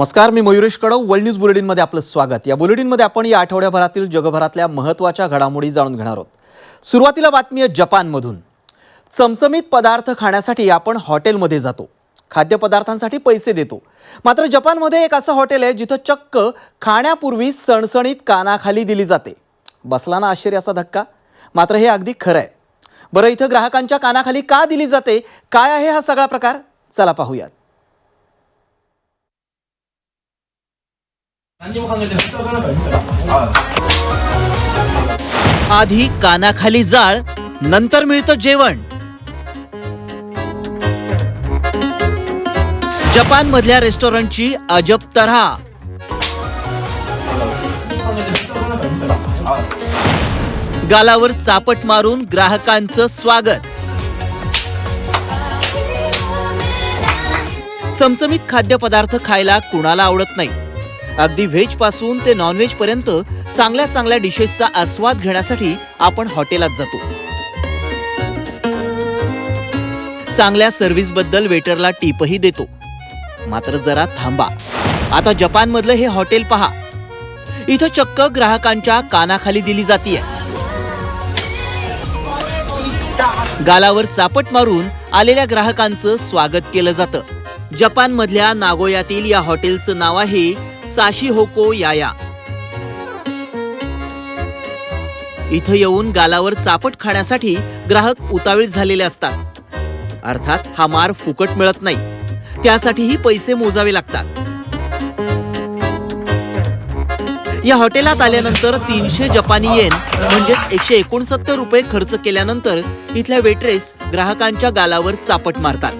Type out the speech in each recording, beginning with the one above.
नमस्कार मी Mayuresh Kadav. World news बुलेटिनमध्ये आपलं स्वागत. या बुलेटिनमध्ये आपण या आठवड्याभरातील जगभरातल्या महत्त्वाच्या घडामोडी जाणून घेणार आहोत. सुरुवातीला बातमी आहे जपानमधून. चमचमीत पदार्थ खाण्यासाठी आपण हॉटेलमध्ये जातो. खाद्यपदार्थांसाठी पैसे देतो. मात्र जपानमध्ये एक असं हॉटेल आहे जिथं चक्क खाण्यापूर्वी सणसणीत कानाखाली दिली जाते. बसला ना आश्चर्याचा धक्का? मात्र हे अगदी खरं आहे. बरं इथं ग्राहकांच्या कानाखाली का दिली जाते? काय आहे हा सगळा प्रकार? चला पाहूयात. आधी कानाखाली जाळ नंतर मिळतं जेवण. जपान मधल्या रेस्टॉरंटची अजब तऱ्हा. गालावर चापट मारून ग्राहकांचं स्वागत. चमचमीत खाद्यपदार्थ खायला कुणाला आवडत नाही. अगदी व्हेजपासून ते नॉनव्हेज पर्यंत चांगल्या चांगल्या डिशेसचा आस्वाद घेण्यासाठी आपण हॉटेलात जातो. चांगल्या सर्व्हिसबद्दल वेटरला टीपही देतो. मात्र जरा थांबा. आता जपानमधलं हे हॉटेल पहा. इथं चक्क ग्राहकांच्या कानाखाली दिली जातीये. गालावर चापट मारून आलेल्या ग्राहकांचं स्वागत केलं जातं. जपानमधल्या नागोयातील या हॉटेलचं नाव आहे साशी होको याया. इथं येऊन गालावर चापट खाण्यासाठी ग्राहक उतावीळ झालेले असतात. अर्थात हा मार फुकट मिळत नाही. त्यासाठीही पैसे मोजावे लागतात. या हॉटेलात आल्यानंतर तीनशे जपानी येन म्हणजेच एकशे एकोणसत्तर रुपये खर्च केल्यानंतर इथल्या वेट्रेस ग्राहकांच्या गालावर चापट मारतात.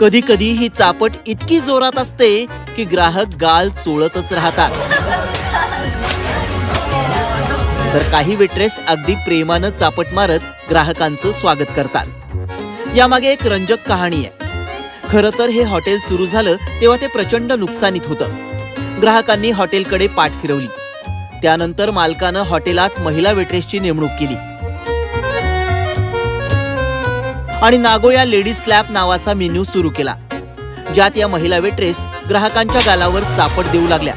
कधी कधी ही चापट इतकी जोरात असते की ग्राहक गाल चोळतच राहतात. तर काही वेट्रेस अगदी प्रेमानं चापट मारत ग्राहकांचं स्वागत करतात. यामागे एक रंजक कहाणी आहे. खरं तर हे हॉटेल सुरू झालं तेव्हा ते प्रचंड नुकसानीत होतं. ग्राहकांनी हॉटेलकडे पाठ फिरवली. त्यानंतर मालकानं हॉटेलात महिला वेट्रेसची नेमणूक केली. आणि नागोया लेडीज स्लॅब नावाचा मेन्यू सुरू केला. ज्यात या महिला वेट्रेस ग्राहकांच्या गालावर चापट देऊ लागल्या.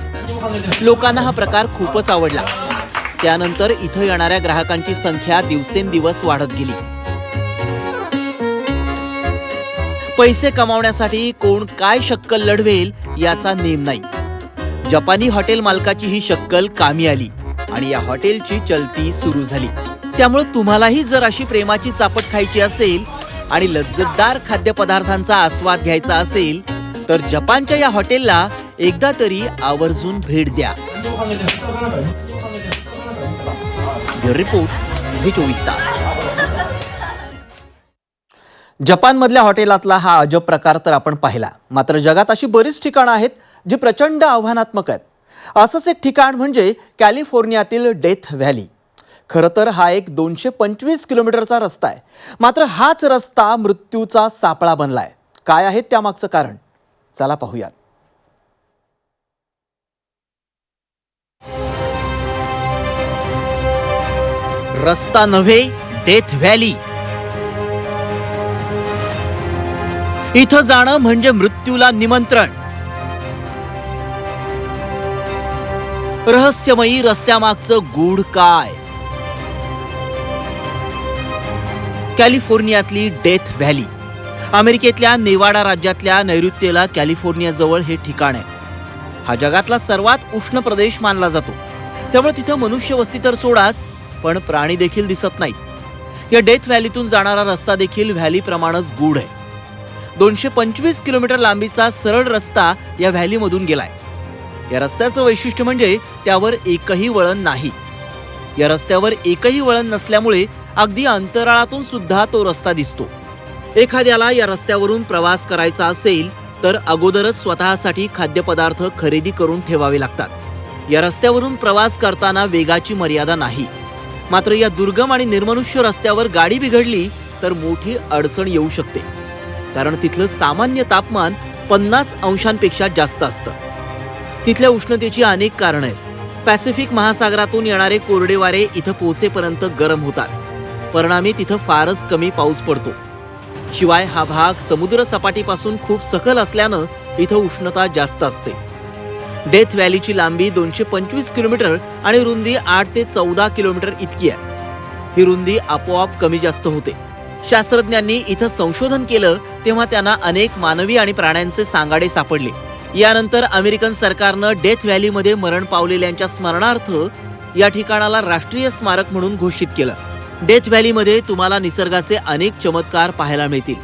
लोकांना हा प्रकार खूपच आवडला. त्यानंतर इथं येणाऱ्या ग्राहकांची संख्या दिवसेंदिवस वाढत गेली. पैसे कमावण्यासाठी कोण काय शक्कल लढवेल याचा नेम नाही. जपानी हॉटेल मालकाची ही शक्कल कामी आली आणि या हॉटेलची चलती सुरू झाली. त्यामुळे तुम्हालाही जर अशी प्रेमाची चापट खायची असेल आणि लज्जतदार खाद्यपदार्थांचा आस्वाद घ्यायचा असेल तर जपानच्या या हॉटेलला एकदा तरी आवर्जून भेट द्या. रिपोर्ट चोवीस तास. जपानमधल्या हॉटेलातला हा अजब प्रकार तर आपण पाहिला. मात्र जगात अशी बरीच ठिकाणं आहेत जी प्रचंड आव्हानात्मक आहेत. असंच एक ठिकाण म्हणजे कॅलिफोर्नियातील डेथ व्हॅली. खरं तर हा एक दोनशे पंचवीस किलोमीटरचा रस्ता आहे. मात्र हाच रस्ता मृत्यूचा सापळा बनलाय. काय आहे त्यामागचं कारण? चला पाहूयात. रस्ता नव्हे डेथ व्हॅली इथं जाणं म्हणजे मृत्यूला निमंत्रण. रहस्यमयी रस्त्यामागचं गूढ काय? कॅलिफोर्नियातली डेथ व्हॅली. अमेरिकेतल्या नेवाडा राज्यातल्या नैऋत्येला कॅलिफोर्नियाजवळ हे ठिकाण आहे. हा जगातला सर्वात उष्ण प्रदेश मानला जातो. त्यामुळे तिथं मनुष्य वस्ती तर सोडाच पण प्राणी देखील दिसत नाहीत. या डेथ व्हॅलीतून जाणारा रस्ता देखील व्हॅलीप्रमाणेच गूढ आहे. दोनशे पंचवीस किलोमीटर लांबीचा सरळ रस्ता या व्हॅलीमधून गेलाय. या रस्त्याचं वैशिष्ट्य म्हणजे त्यावर एकही वळण नाही. या रस्त्यावर एकही वळण नसल्यामुळे अगदी अंतराळातून सुद्धा तो रस्ता दिसतो. एखाद्याला या रस्त्यावरून प्रवास करायचा असेल तर अगोदरच स्वतःसाठी खाद्यपदार्थ खरेदी करून ठेवावे लागतात. या रस्त्यावरून प्रवास करताना वेगाची मर्यादा नाही. मात्र या दुर्गम आणि निर्मनुष्य रस्त्यावर गाडी बिघडली तर मोठी अडचण येऊ शकते. कारण तिथलं सामान्य तापमान पन्नास अंशांपेक्षा जास्त असतं. तिथल्या उष्णतेची अनेक कारणं आहेत. पॅसिफिक महासागरातून येणारे कोरडे वारे इथं पोहोचेपर्यंत गरम होतात. परिणामी तिथं फारच कमी पाऊस पडतो. शिवाय हा भाग समुद्र सपाटीपासून खूप सखल असल्यानं इथं उष्णता जास्त असते. डेथ व्हॅलीची लांबी दोनशे पंचवीस किलोमीटर आणि रुंदी आठ ते चौदा किलोमीटर इतकी आहे. ही रुंदी आपोआप कमी जास्त होते. शास्त्रज्ञांनी इथं संशोधन केलं तेव्हा त्यांना अनेक मानवी आणि प्राण्यांचे सांगाडे सापडले. यानंतर अमेरिकन सरकारनं डेथ व्हॅलीमध्ये मरण पावलेल्यांच्या स्मरणार्थ या ठिकाणाला राष्ट्रीय स्मारक म्हणून घोषित केलं. डेथ व्हॅलीमध्ये तुम्हाला निसर्गाचे अनेक चमत्कार पाहायला मिळतील.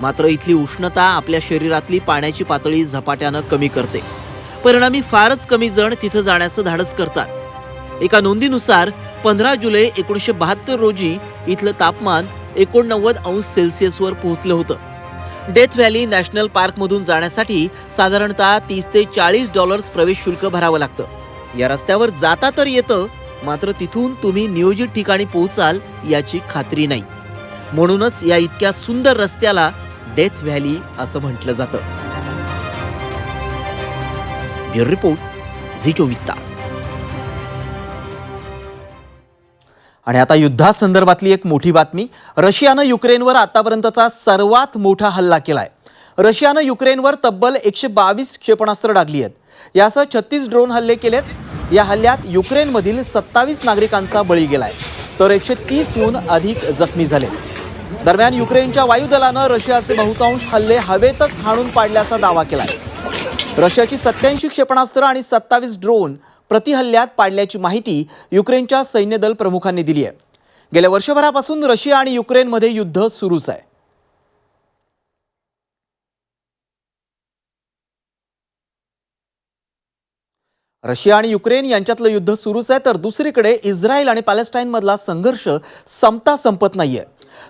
मात्र इथली उष्णता आपल्या शरीरातली पाण्याची पातळी झपाट्यानं कमी करते. परिणामी फारच कमी जण तिथं जाण्याचं धाडस करतात. एका नोंदीनुसार पंधरा जुलै एकोणीसशे बहात्तर रोजी इथलं तापमान एकोणनव्वद अंश सेल्सिअसवर पोहोचलं होतं. डेथ व्हॅली नॅशनल पार्कमधून जाण्यासाठी साधारणतः तीस ते चाळीस डॉलर्स प्रवेश शुल्क भरावं लागतं. या रस्त्यावर जाता तर येतं मात्र तिथून तुम्ही नियोजित ठिकाणी पोहोचाल याची खात्री नाही. म्हणूनच या इतक्या सुंदर रस्त्याला डेथ व्हॅली असं म्हटलं जातं. ब्युरो रिपोर्ट झी चोवीस तास. आणि आता युद्धासंदर्भातली एक मोठी बातमी. रशियानं युक्रेनवर आतापर्यंतचा सर्वात मोठा हल्ला केलाय. रशियानं युक्रेनवर तब्बल एकशे बावीस क्षेपणास्त्र डागली आहेत. यासह छत्तीस ड्रोन हल्ले केलेत. या हल्ल्यात युक्रेनमधील सत्तावीस नागरिकांचा बळी गेलाय. तर एकशे तीसहून अधिक जखमी झाले दरम्यान युक्रेनच्या वायुदलानं रशियाचे बहुतांश हल्ले हवेतच हाणून पाडल्याचा दावा केलाय. रशियाची सत्याऐंशी क्षेपणास्त्र आणि सत्तावीस ड्रोन प्रतिहल्ल्यात पाडल्याची माहिती युक्रेनच्या सैन्यदल प्रमुखांनी दिली आहे गेल्या वर्षभरापासून रशिया आणि युक्रेनमध्ये युद्ध सुरूच आहे. रशिया आणि युक्रेन यांच्यातलं युद्ध सुरूच आहे तर दुसरीकडे इस्रायल आणि पॅलेस्टाईनमधला संघर्ष संपता संपत नाहीये.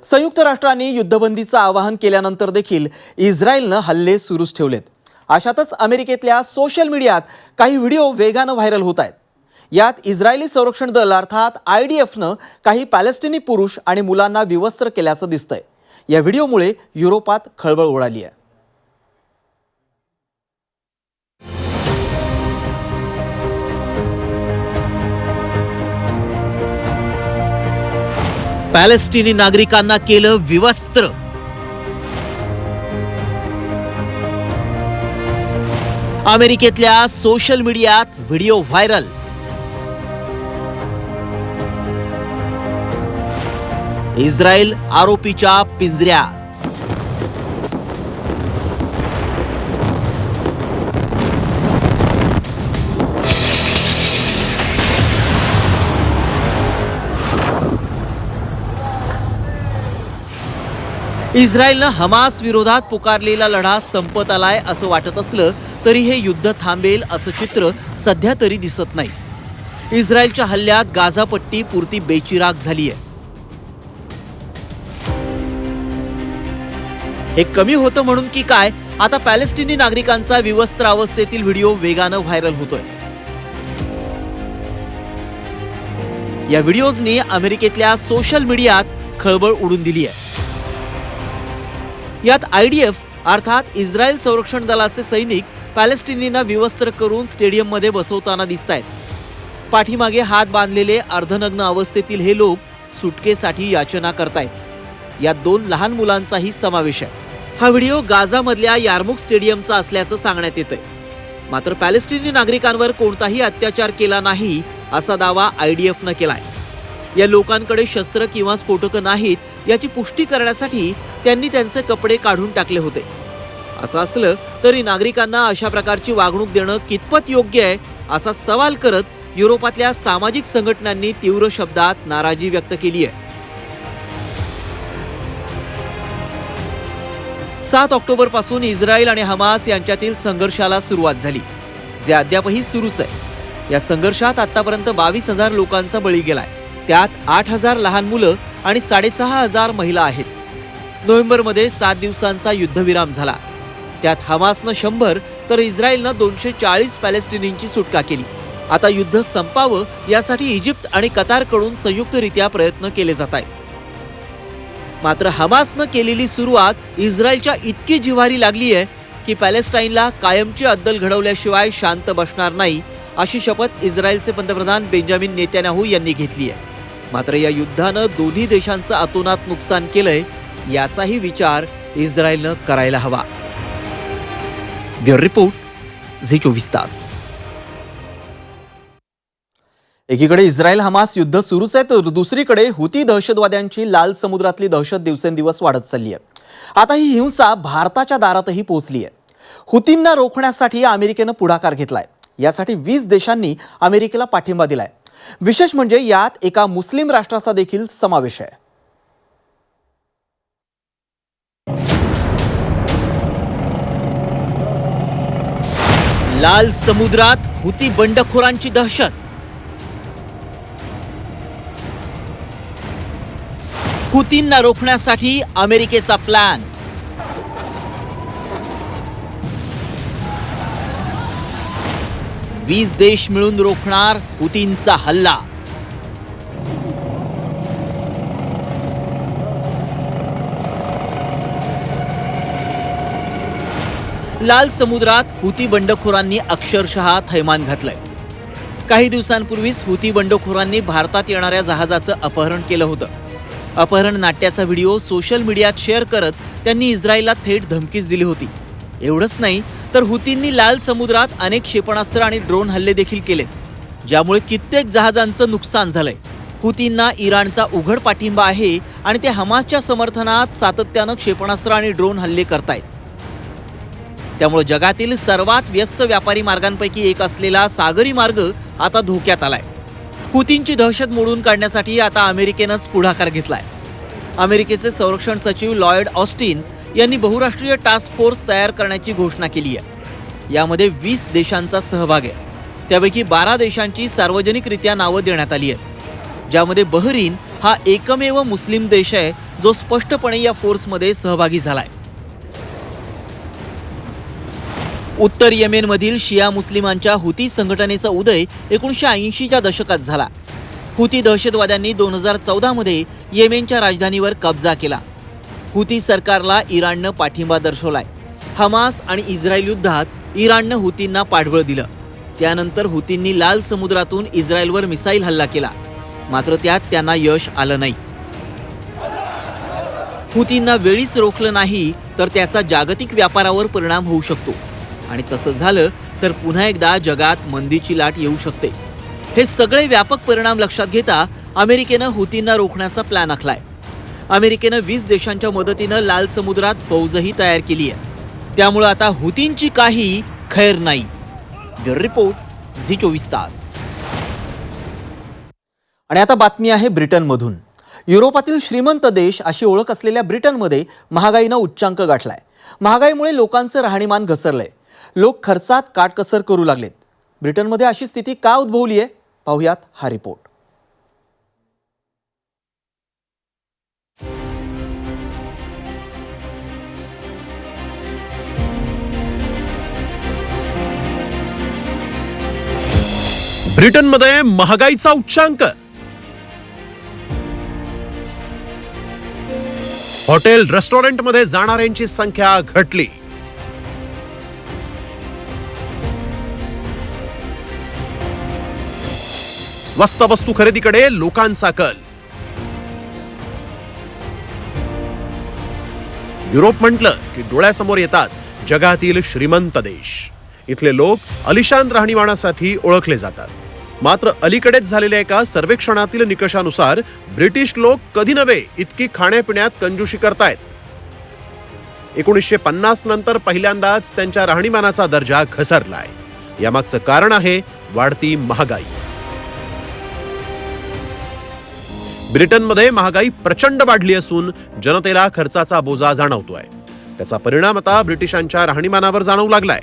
संयुक्त राष्ट्रांनी युद्धबंदीचं आवाहन केल्यानंतर देखील इस्रायलनं हल्ले सुरूच ठेवलेत. अशातच अमेरिकेतल्या सोशल मीडियात काही व्हिडिओ वेगानं व्हायरल होत आहेत. यात इस्रायली संरक्षण दल अर्थात आय डी एफनं काही पॅलेस्टिनी पुरुष आणि मुलांना विवस्त्र केल्याचं दिसतंय. या व्हिडिओमुळे युरोपात खळबळ उडाली आहे पॅलेस्टिनी नागरिकांना केलं विवस्त्र. अमेरिकेतल्या सोशल मीडियात व्हिडिओ व्हायरल. इस्रायल आरोपीच्या पिंजऱ्यात. इस्रायलनं हमास विरोधात पुकारलेला लढा संपत आलाय असं वाटत असलं तरी हे युद्ध थांबेल असं चित्र सध्या तरी दिसत नाही. इस्रायलच्या हल्ल्यात गाझापट्टी पुरती बेचिराग आहे हे कमी होतं म्हणून की काय? आता पॅलेस्टिनी नागरिकांचा विवस्त्र अवस्थेतील व्हिडिओ वेगानं व्हायरल होतोय. या व्हिडिओजनी अमेरिकेतल्या सोशल मीडियात खळबळ उडून दिली आहे यात आयडीएफ अर्थात इस्रायल संरक्षण दलाचे सैनिक पॅलेस्टिनींना विवस्त्र करून स्टेडियममध्ये बसवताना दिसत आहेत पाठीमागे हात बांधलेले अर्धनग्न अवस्थेतील हे लोक सुटकेसाठी याचना करतायत. यात दोन लहान मुलांचाही समावेश आहे. हा व्हिडिओ गाझामधल्या यारमुख स्टेडियमचा असल्याचं सांगण्यात येतंय. मात्र पॅलेस्टिनी नागरिकांवर कोणताही अत्याचार केला नाही असा दावा आयडीएफनं केलाय. या लोकांकडे शस्त्र किंवा स्फोटकं नाहीत याची पुष्टी करण्यासाठी त्यांनी त्यांचे कपडे काढून टाकले होते. असं असलं तरी नागरिकांना अशा प्रकारची वागणूक देणं कितपत योग्य आहे असा सवाल करत युरोपातल्या सामाजिक संघटनांनी तीव्र शब्दात नाराजी व्यक्त केली आहे. सात ऑक्टोबरपासून इस्रायल आणि हमास यांच्यातील संघर्षाला सुरुवात झाली. जे अद्यापही सुरूच आहे. या संघर्षात आतापर्यंत बावीस हजार लोकांचा बळी गेलाय. त्यात आठ हजार लहान मुलं आणि साडेसहा हजार महिला आहेत. नोव्हेंबरमध्ये सात दिवसांचा युद्धविराम झाला. त्यात हमासनं शंभर तर इस्रायलनं दोनशे चाळीस पॅलेस्टिनींची सुटका केली. आता युद्ध संपावं यासाठी इजिप्त आणि कतारकडून संयुक्तरित्या प्रयत्न केले जात आहेत. मात्र हमासनं केलेली सुरुवात इस्रायलच्या इतकी जिव्हारी लागली आहे की पॅलेस्टाईनला कायमची अद्दल घडवल्याशिवाय शांत बसणार नाही अशी शपथ इस्रायलचे पंतप्रधान बेंजामिन नेत्यानाहू यांनी घेतली आहे मात्र या युद्धानं दोन्ही देशांचं अतोनात नुकसान केलंय याचाही विचार इस्रायलनं करायला हवा. ब्युरो रिपोर्ट झी चोवीस तास. एकीकडे इस्रायल हमास युद्ध सुरूच आहे तर दुसरीकडे हुती दहशतवाद्यांची लाल समुद्रातली दहशत दिवसेंदिवस वाढत चालली आहे. आता ही हिंसा भारताच्या दारातही पोहोचली आहे. हुतींना रोखण्यासाठी अमेरिकेनं पुढाकार घेतलाय. यासाठी वीस देशांनी अमेरिकेला पाठिंबा दिलाय. विशेष म्हणजे यात एका मुस्लिम राष्ट्राचा देखील समावेश आहे. लाल समुद्रात हुती बंडखोरांची दहशत. हुतींना रोखण्यासाठी अमेरिकेचा प्लॅन वीस देश मिळून रोखणार हुतींचा हल्ला. लाल समुद्रात हुती बंडखोरांनी अक्षरशः थैमान घातलंय. काही दिवसांपूर्वीच हुती बंडखोरांनी भारतात येणाऱ्या जहाजाचं अपहरण केलं होतं. अपहरण नाट्याचा व्हिडिओ सोशल मीडियात शेअर करत त्यांनी इस्रायलला थेट धमकीच दिली होती. एवढंच नाही तर हुतींनी लाल समुद्रात अनेक क्षेपणास्त्र आणि ड्रोन हल्ले देखील केलेत ज्यामुळे कित्येक जहाजांचं नुकसान झालंय. हुतींना इराणचा उघड पाठिंबा आहे आणि ते हमासच्या समर्थनात सातत्यानं क्षेपणास्त्र आणि ड्रोन हल्ले करतायत. त्यामुळे जगातील सर्वात व्यस्त व्यापारी मार्गांपैकी एक असलेला सागरी मार्ग आता धोक्यात आलाय. हुतींची दहशत मोडून काढण्यासाठी आता अमेरिकेनंच पुढाकार घेतलाय. अमेरिकेचे संरक्षण सचिव लॉयड ऑस्टिन यांनी बहुराष्ट्रीय टास्क फोर्स तयार करण्याची घोषणा केली आहे. यामध्ये वीस देशांचा सहभाग आहे. त्यापैकी बारा देशांची सार्वजनिकरित्या नावं देण्यात आली आहेत. ज्यामध्ये बहरीन हा एकमेव मुस्लिम देश आहे जो स्पष्टपणे या फोर्समध्ये सहभागी झालाय. उत्तर येमेनमधील शिया मुस्लिमांच्या हुती संघटनेचा उदय एकोणीसशे ऐंशीच्या दशकात झाला. हुती दहशतवाद्यांनी दोन हजार चौदामध्ये येमेनच्या राजधानीवर कब्जा केला. हुती सरकारला इराणनं पाठिंबा दर्शवलाय. हमास आणि इस्रायल युद्धात इराणनं हुतींना पाठबळ दिलं. त्यानंतर हुतींनी लाल समुद्रातून इस्रायलवर मिसाईल हल्ला केला. मात्र त्यात त्यांना यश आलं नाही. हुतींना वेळीच रोखलं नाही तर त्याचा जागतिक व्यापारावर परिणाम होऊ शकतो. आणि तसं झालं तर पुन्हा एकदा जगात मंदीची लाट येऊ शकते. हे सगळे व्यापक परिणाम लक्षात घेता अमेरिकेनं हुतींना रोखण्याचा प्लॅन आखलाय. अमेरिकेनं वीस देशांच्या मदतीनं लाल समुद्रात फौजही तयार केली आहे. त्यामुळं आता हुतींची काही खैर नाही. ब्युरो रिपोर्ट झी चोवीस तास. आणि आता बातमी आहे ब्रिटनमधून. युरोपातील श्रीमंत देश अशी ओळख असलेल्या ब्रिटनमध्ये महागाईनं उच्चांक गाठलाय. महागाईमुळे लोकांचं राहणीमान घसरलंय. लोक खर्चात काटकसर करू लागलेत. ब्रिटनमध्ये अशी स्थिती का उद्भवली आहे पाहुयात हा रिपोर्ट. ब्रिटनमध्ये महागाईचा उच्चांक. हॉटेल रेस्टॉरंटमध्ये जाणाऱ्यांची संख्या घटली. स्वस्त वस्तू खरेदीकडे लोकांचा कल. युरोप म्हटलं की डोळ्यासमोर येतात जगातील श्रीमंत देश. इथले लोक अलिशान राहणीमानासाठी ओळखले जातात. मात्र अलीकडेच झालेल्या एका सर्वेक्षणातील निकषानुसार ब्रिटिश लोक कधी नव्हे इतकी खाण्यापिण्यात कंजूशी करतायत. एकोणीसशे पन्नास नंतर पहिल्यांदाच त्यांच्या राहणीमानाचा दर्जा घसरलाय. यामागचं कारण आहे वाढती महागाई. ब्रिटनमध्ये महागाई प्रचंड वाढली असून जनतेला खर्चाचा बोजा जाणवतोय. त्याचा परिणाम आता ब्रिटिशांच्या राहणीमानावर जाणवू लागलाय.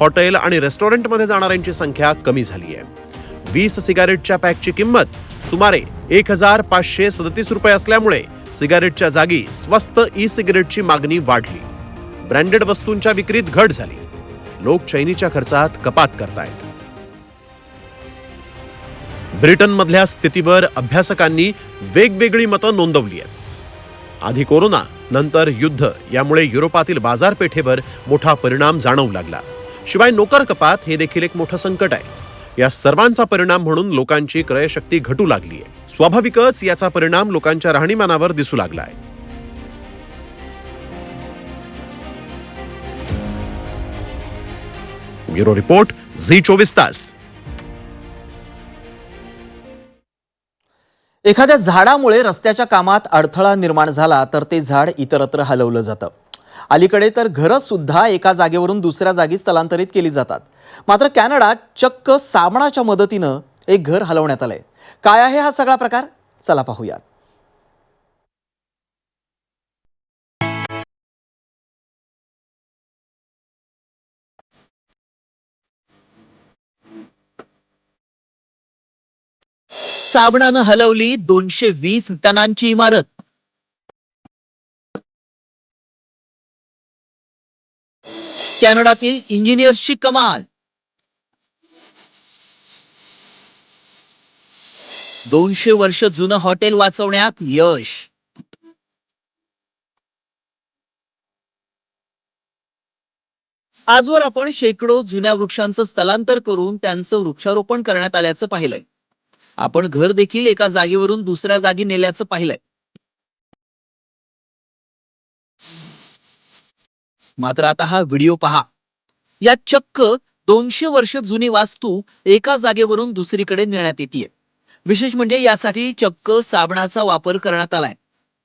हॉटेल आणि रेस्टॉरंटमध्ये जाणाऱ्यांची संख्या कमी झाली आहे वीस सिगारेटच्या पॅकची किंमत सुमारे एक हजार पाचशे सदतीस रुपये असल्यामुळे सिगारेटच्या जागी स्वस्त ई सिगारेटची मागणी वाढली. ब्रँडेड वस्तूंच्या विक्रीत घट झाली. लोक चैनीच्या खर्चात कपात करतायत. ब्रिटनमधल्या स्थितीवर अभ्यासकांनी वेगवेगळी मतं नोंदवली आहेत. आधी कोरोना नंतर युद्ध यामुळे युरोपातील बाजारपेठेवर मोठा परिणाम जाणवू लागला. शिवाय नोकर कपात हे देखील एक मोठं संकट आहे. या सर्वांचा परिणाम म्हणून लोकांची क्रयशक्ती घटू लागली आहे स्वाभाविकच याचा परिणाम लोकांच्या राहणीमानावर दिसू लागलाय. ब्युरो रिपोर्ट झी चोवीस तास. एखाद्या झाडामुळे रस्त्याच्या कामात अडथळा निर्माण झाला तर ते झाड इतरत्र हलवलं जातं. अलीकडे तर घरं सुद्धा एका जागेवरून दुसऱ्या जागी स्थलांतरित केली जातात. मात्र कॅनडात चक्क साबणाच्या मदतीनं एक घर हलवण्यात आलंय. काय आहे हा सगळा प्रकार? चला पाहूयात. साबणानं हलवली दोनशे वीस टनांची इमारत. कॅनडातील इंजिनियर्सची कमाल. दोनशे वर्ष जुनं हॉटेल वाचवण्यात यश. आजवर आपण शेकडो जुन्या वृक्षांचं स्थलांतर करून त्यांचं वृक्षारोपण करण्यात आल्याचं पाहिलंय. आपण घर देखील एका जागेवरून दुसऱ्या जागी नेल्याचं पाहिलंय. मात्र आता हा व्हिडिओ पहा. यात चक्क दोनशे वर्ष जुनी वास्तू एका जागेवरून दुसरीकडे नेण्यात येते विशेष म्हणजे यासाठी चक्क साबणाचा वापर करण्यात आलाय.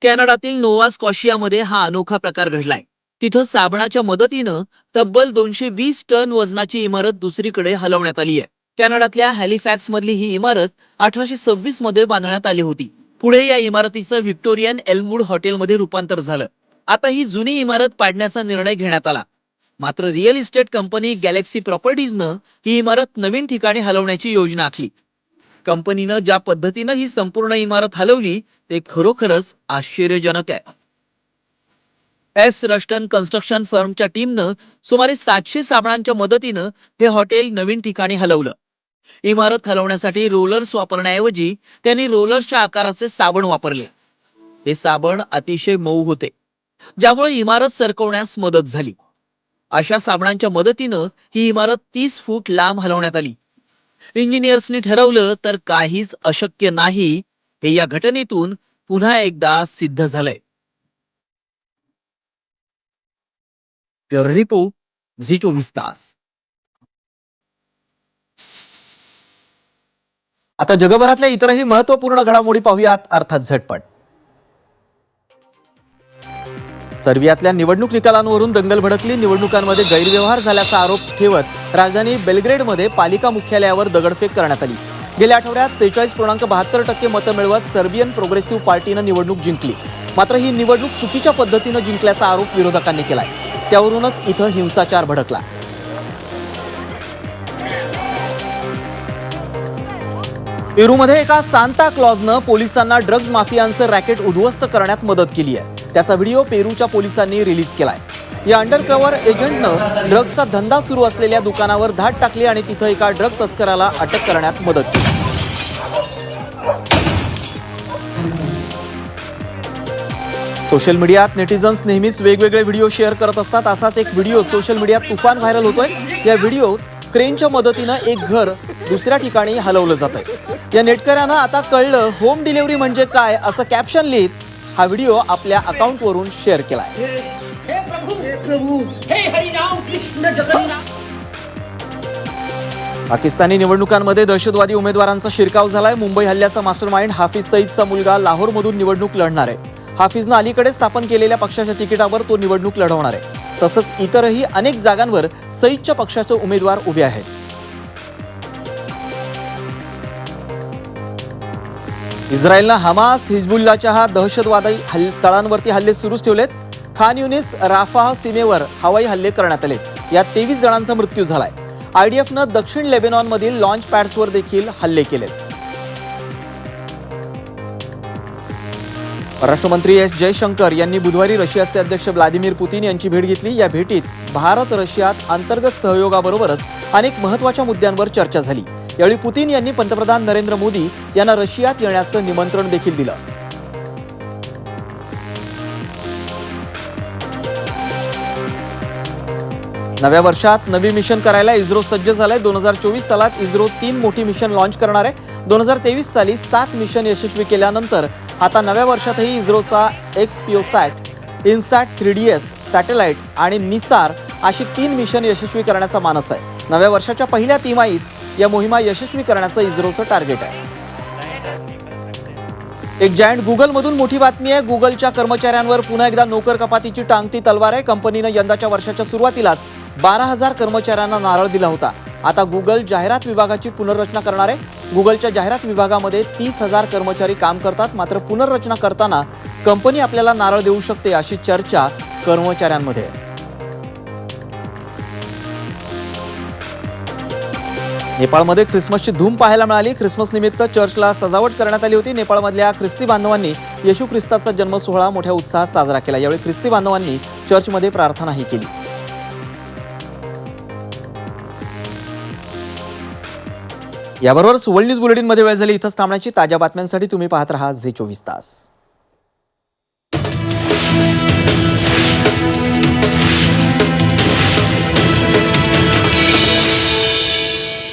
कॅनडातील नोवा स्कॉशियामध्ये हा अनोखा प्रकार घडलाय. तिथं साबणाच्या मदतीनं तब्बल दोनशे वीस टन वजनाची इमारत दुसरीकडे हलवण्यात आली आहे. कॅनडातल्या हॅलिफॅक्स मधली ही इमारत अठराशे सव्वीसमध्ये बांधण्यात आली होती. पुढे या इमारतीचं व्हिक्टोरियन एलमूड हॉटेलमध्ये रूपांतर झालं. आता ही जुनी इमारत पाडण्याचा निर्णय घेण्यात आला. मात्र रिअल इस्टेट कंपनी गॅलेक्सी प्रॉपर्टीजनं ही इमारत नवीन ठिकाणी हलवण्याची योजना आखली. कंपनीनं ज्या पद्धतीनं ही संपूर्ण इमारत हलवली ते खरोखरच आश्चर्यजनक आहे. एस रस्टन कन्स्ट्रक्शन फर्मच्या टीमनं सुमारे सातशे साबणांच्या मदतीनं हे हॉटेल नवीन ठिकाणी हलवलं. इमारत हलवण्यासाठी रोलर्स वापरण्याऐवजी त्यांनी रोलर्सच्या आकाराचे साबण वापरले. हे साबण अतिशय मऊ होते. ज्यामुळे इमारत सरकवण्यास मदत झाली. अशा साबणांच्या मदतीनं ही इमारत तीस फूट लांब हलवण्यात आली. इंजिनियर्सनी ठरवलं तर काहीच अशक्य नाही हे या घटनेतून पुन्हा एकदा सिद्ध झालंय. रिपोर्ट झी चोवीस तास. आता जगभरातल्या इतरही महत्त्वपूर्ण घडामोडी पाहूयात अर्थात झटपट. सर्बियातल्या निवडणूक निकालांवरून दंगल भडकली. निवडणुकांमध्ये गैरव्यवहार झाल्याचा आरोप ठेवत राजधानी बेलग्रेडमध्ये पालिका मुख्यालयावर दगडफेक करण्यात आली. गेल्या आठवड्यात सेहेचाळीस पूर्णांक बहात्तर टक्के मतं मिळवत सर्बियन प्रोग्रेसिव्ह पार्टीनं निवडणूक जिंकली. मात्र ही निवडणूक चुकीच्या पद्धतीनं जिंकल्याचा आरोप विरोधकांनी केलाय. त्यावरूनच इथं हिंसाचार भडकला. पेरूमध्ये एका सांता क्लॉजनं पोलिसांना ड्रग्ज माफियांचं रॅकेट उद्ध्वस्त करण्यात मदत केली आहे त्याचा व्हिडिओ पेरूच्या पोलिसांनी रिलीज केलाय. या अंडरकव्हर एजंटनं ड्रग्जचा धंदा सुरू असलेल्या दुकानावर धाड टाकली आणि तिथं एका ड्रग तस्कराला अटक करण्यात मदत केली. सोशल मीडियात नेटिझन्स नेहमीच वेगवेगळे व्हिडिओ शेअर करत असतात. असाच एक व्हिडिओ सोशल मीडियात तुफान व्हायरल होतोय. या व्हिडिओ क्रेनच्या मदतीनं एक घर दुसऱ्या ठिकाणी हलवलं जात आहे या नेटकऱ्यानं आता कळलं होम डिलिव्हरी म्हणजे काय? असं कॅप्शन लिहित हा व्हिडिओ आपल्या अकाउंटवरून शेअर हे हरिनाम कृष्ण जगन्नाथ. पाकिस्तानी निवडणुकांमध्ये दहशतवादी उमेदवारांचा शिरकाव झालाय. मुंबई हल्ल्याचा मास्टरमाइंड हाफिज सईदचा मुलगा लाहोरमधून निवडणूक लढणार आहे. हाफिजनं अलीकडे स्थापन केलेल्या पक्षाच्या तिकिटावर तो निवडणूक लढवणार आहे. तसंच इतरही अनेक जागांवर सईदच्या पक्षाचे उमेदवार उभे आहेत. इस्रायलनं हमास हिजबुल्लाच्या हा दहशतवादी हल्ल तळांवरती हल्ले सुरूच ठेवलेत. खान युनिस राफाह सीमेवर हवाई हल्ले करण्यात आले. यात तेवीस जणांचा मृत्यू झालाय. आय डी एफनं दक्षिण लेबेनॉनमधील लॉन्च पॅड्सवर देखील हल्ले केलेत. परराष्ट्र मंत्री एस जयशंकर यांनी बुधवारी रशियाचे अध्यक्ष व्लादिमीर पुतीन यांची भेट घेतली. या भेटीत भारत रशियात अंतर्गत सहयोगाबरोबरच अनेक महत्त्वाच्या मुद्द्यांवर चर्चा झाली. यावेळी पुतीन यांनी पंतप्रधान नरेंद्र मोदी यांना रशियात येण्याचं निमंत्रण देखील दिलं. नव्या वर्षात नवी मिशन करायला इस्रो सज्ज झालंय. दोन हजार चोवीस सालात इस्रो तीन मोठी मिशन लॉन्च करणार आहे. दोन हजार तेवीस साली सात मिशन यशस्वी केल्यानंतर आता नव्या वर्षातही इस्रोचा XPoSat INSAT three D S satellite आणि निसार अशी तीन मिशन यशस्वी करण्याचा मानस आहे. नव्या वर्षाच्या पहिल्या तिमाहीत या मोहिमा यशस्वी करण्याचं इस्रोचं टार्गेट आहे. एक जायंट गुगलमधून मोठी बातमी आहे. गुगलच्या कर्मचाऱ्यांवर पुन्हा एकदा नोकर कपातीची टांगती तलवार आहे. कंपनीनं यंदाच्या वर्षाच्या सुरुवातीलाच बारा हजार कर्मचाऱ्यांना नारळ दिला होता. आता गुगल जाहिरात विभागाची पुनर्रचना करणार आहे. गुगलच्या जाहिरात विभागामध्ये तीस हजार कर्मचारी काम करतात. मात्र पुनर्रचना करताना कंपनी आपल्याला नारळ देऊ शकते अशी चर्चा कर्मचाऱ्यांमध्ये आहे. नेपाळमध्ये ख्रिसमसची धूम पाहायला मिळाली. ख्रिसमस निमित्त चर्चला सजावट करण्यात आली होती. नेपाळमधल्या ख्रिस्ती बांधवांनी येशू ख्रिस्ताचा जन्म सोहळा मोठ्या उत्साहात साजरा केला. यावेळी ख्रिस्ती बांधवांनी चर्चमध्ये प्रार्थनाही केली. याबरोबर वर्ल्ड न्यूज बुलेटिनमध्ये वेळ झाली. इथंच थांबण्याची ताज्या बातम्यांसाठी तुम्ही पाहत राहा झे चोवीस तास.